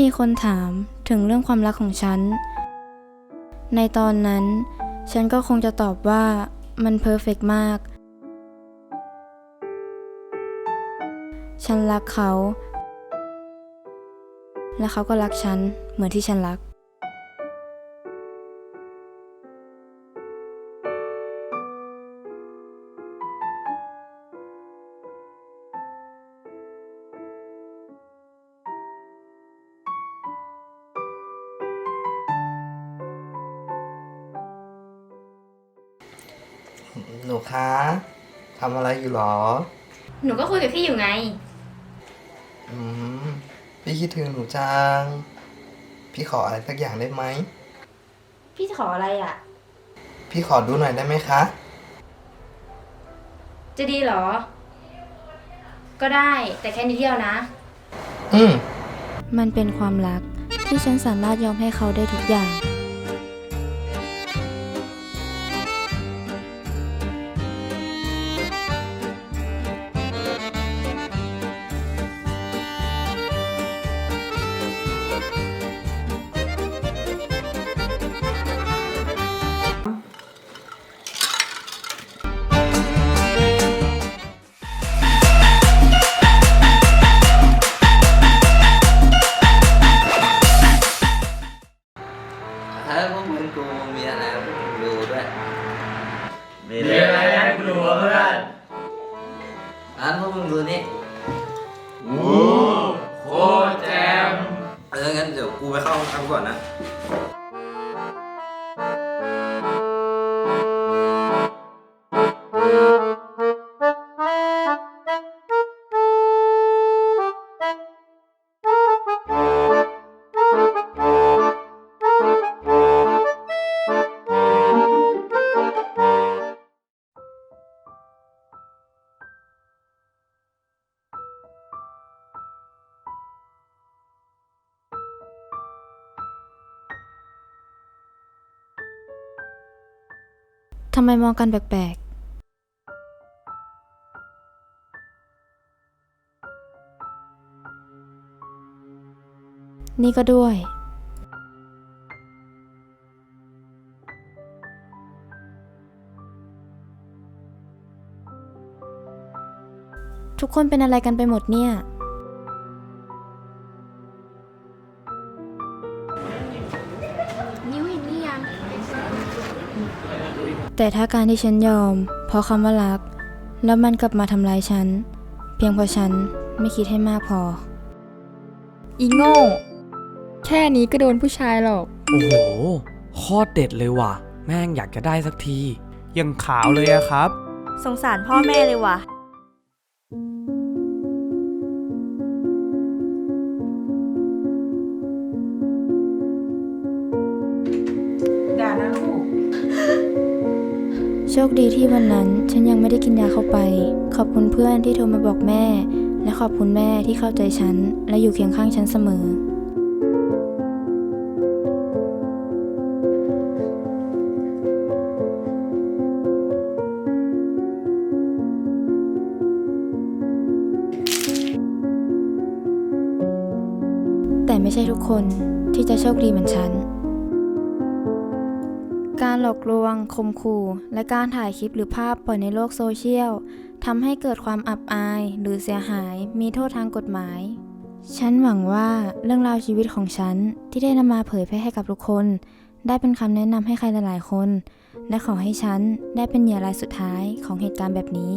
มีคนถามถึงเรื่องความรักของฉัน ในตอนนั้น ฉันก็คงจะตอบว่ามันเพอร์เฟกต์มาก ฉันรักเขา และเขาก็รักฉันเหมือนที่ฉันรัก คะทำอะไรอยู่หรอ หนูก็คุยกับพี่อยู่ไง อืม พี่คิดถึงหนูจัง พี่ขออะไรสักอย่างได้ไหม พี่จะขออะไรอะ พี่ขอดูหน่อยได้ไหมคะ จะดีเหรอ ก็ได้แต่แค่นิดเดียวนะ อืม มันเป็นความรักที่ฉันสามารถยอมให้เขาได้ทุกอย่าง ถ้าพวกมึงกูมีอะไรดูด้วยมีอะไรให้กูดูวะเพื่อนอ่านพวกมึงดูนี่โอ้โคตรแจมเอองั้นเดี๋ยวกูไปเข้าห้องน้ำก่อนนะ ทำไมมองกันแปลกๆ นี่ก็ด้วย ทุกคนเป็นอะไรกันไปหมดเนี่ยนิ้วเห็นหรือยัง แต่ถ้าการที่ฉันยอม เพราะคำว่ารัก แล้วมันกลับมาทำร้ายฉัน เพียงเพราะฉันไม่คิดให้มากพอ อีโง่ แค่นี้ก็โดนผู้ชายหรอก โอ้โหโคตรเด็ดเลยว่ะ แม่งอยากจะได้สักที ยังขาวเลยอะครับ สงสารพ่อแม่เลยว่ะ ชคดีที่วันนั้นฉันยังไม่ได้กินยาเข้าไป ขอบคุณเพื่อนที่โทรมาบอกแม่ และขอบคุณแม่ที่เข้าใจฉัน และอยู่เคียงข้างฉันเสมอ แต่ไม่ใช่ทุกคนที่จะโชคดีเหมือนฉัน การหลอกลวงข่มขู่ และการถ่ายคลิปหรือภาพปล่อยในโลกโซเชียลทำให้เกิดความอับอาย หรือเสียหาย มีโทษทางกฎหมาย ฉันหวังว่าเรื่องราวชีวิตของฉันที่ได้นำมาเผยแพร่ให้กับทุกคน ได้เป็นคำแนะนำให้ใครหลายๆคน และขอให้ฉันได้เป็นเหยื่อรายสุดท้ายของเหตุการณ์แบบนี้